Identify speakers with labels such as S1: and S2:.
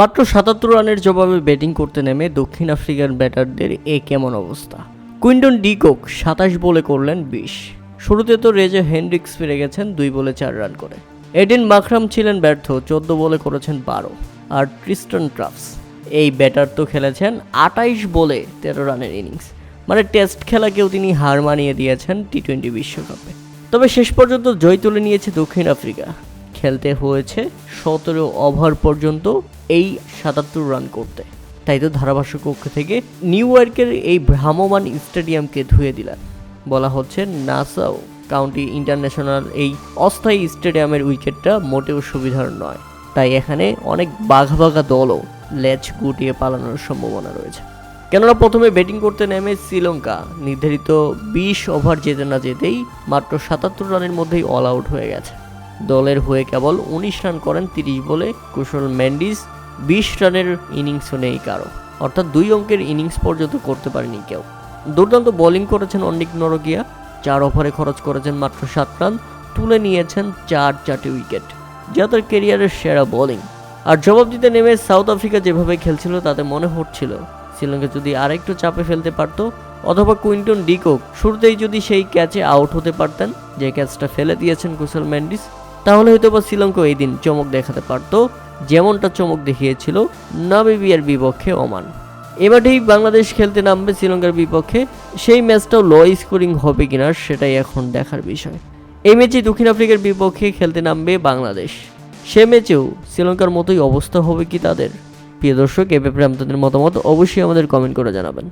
S1: মাত্র সাতাত্তর রানের জবাবে ব্যাটিং করতে নেমে দক্ষিণ আফ্রিকার ব্যাটারদের এ কেমন অবস্থা? কুইন্টন ডিকক সাতাশ বলে করলেন বিশ। শুরুতে তো রেজে হেনরিক্স ফিরে গেছেন দুই বলে চার রান করে। এডিন মাখরাম ছিলেন ব্যর্থ, চোদ্দ বলে করেছেন বারো। আর ট্রিস্টন ট্রাফস এই ব্যাটার তো খেলেছেন আটাইশ বলে তেরো রানের ইনিংস। মানে টেস্ট খেলাকেও তিনি হার মানিয়ে দিয়েছেন টি টোয়েন্টি বিশ্বকাপে। তবে শেষ পর্যন্ত জয় তুলে নিয়েছে দক্ষিণ আফ্রিকা। খেলতে হয়েছে সতেরো ওভার পর্যন্ত এই সাতাত্তর রান করতে। তাই তো ধারাভাষ্য কক্ষ থেকে নিউ ইয়র্কের এই ভ্রাম্যমান স্টেডিয়ামকে ধুয়ে দিলেন। বলা হচ্ছে নাসাও কাউন্টি ইন্টারন্যাশনাল এই অস্থায়ী স্টেডিয়ামের উইকেটটা মোটেও সুবিধার নয়। তাই এখানে অনেক বাঘা বাঘা দলও ল্যাচ গুটিয়ে পালানোর সম্ভাবনা রয়েছে। কেননা প্রথমে ব্যাটিং করতে নেমে শ্রীলঙ্কা। নির্ধারিত বিশ ওভার যেতে না যেতেই মাত্র সাতাত্তর রানের মধ্যেই অল আউট হয়ে গেছে। দলের হয়ে কেবল উনিশ রান করেন তিরিশ বলে কুশল ম্যান্ডিস, বিশ রানের ইনিংসও নেই কারও। অর্থাৎ দুই অঙ্কের ইনিংস পর্যন্ত করতে পারেনি কেউ। দুর্দান্ত বোলিং করেছেন অনিক নরগিয়া, চার ওভারে খরচ করেছেন মাত্র সাত রান, তুলে নিয়েছেন চার চারটি উইকেট। যা তার কেরিয়ারের সেরা বোলিং। আর জবাব দিতে নেমে সাউথ আফ্রিকা যেভাবে খেলছিল, তাতে মনে হচ্ছিল শ্রীলঙ্কা যদি আরেকটু চাপে ফেলতে পারত, অথবা কুইন্টন ডিকক শুরুতেই যদি সেই ক্যাচে আউট হতে পারতেন, যে ক্যাচটা ফেলে দিয়েছেন কুশল ম্যান্ডিস তাহলে হয়তো বা শ্রীলঙ্কা এই দিন চমক দেখাতে পারত, যেমনটা চমক দেখিয়েছিল নামিবিয়ার বিপক্ষে ওমান। এবারেই বাংলাদেশ খেলতে নামবে শ্রীলঙ্কার বিপক্ষে, সেই ম্যাচটাও লো স্কোরিং হবে কিনা সেটাই এখন দেখার বিষয়। এই ম্যাচে দক্ষিণ আফ্রিকার বিপক্ষে খেলতে নামবে বাংলাদেশ। সে ম্যাচেও শ্রীলঙ্কার মতোই অবস্থা হবে কি তাদের? প্রিয় দর্শক, এ ব্যাপারে আপনাদের মতামত অবশ্যই আমাদের কমেন্ট করে জানাবেন।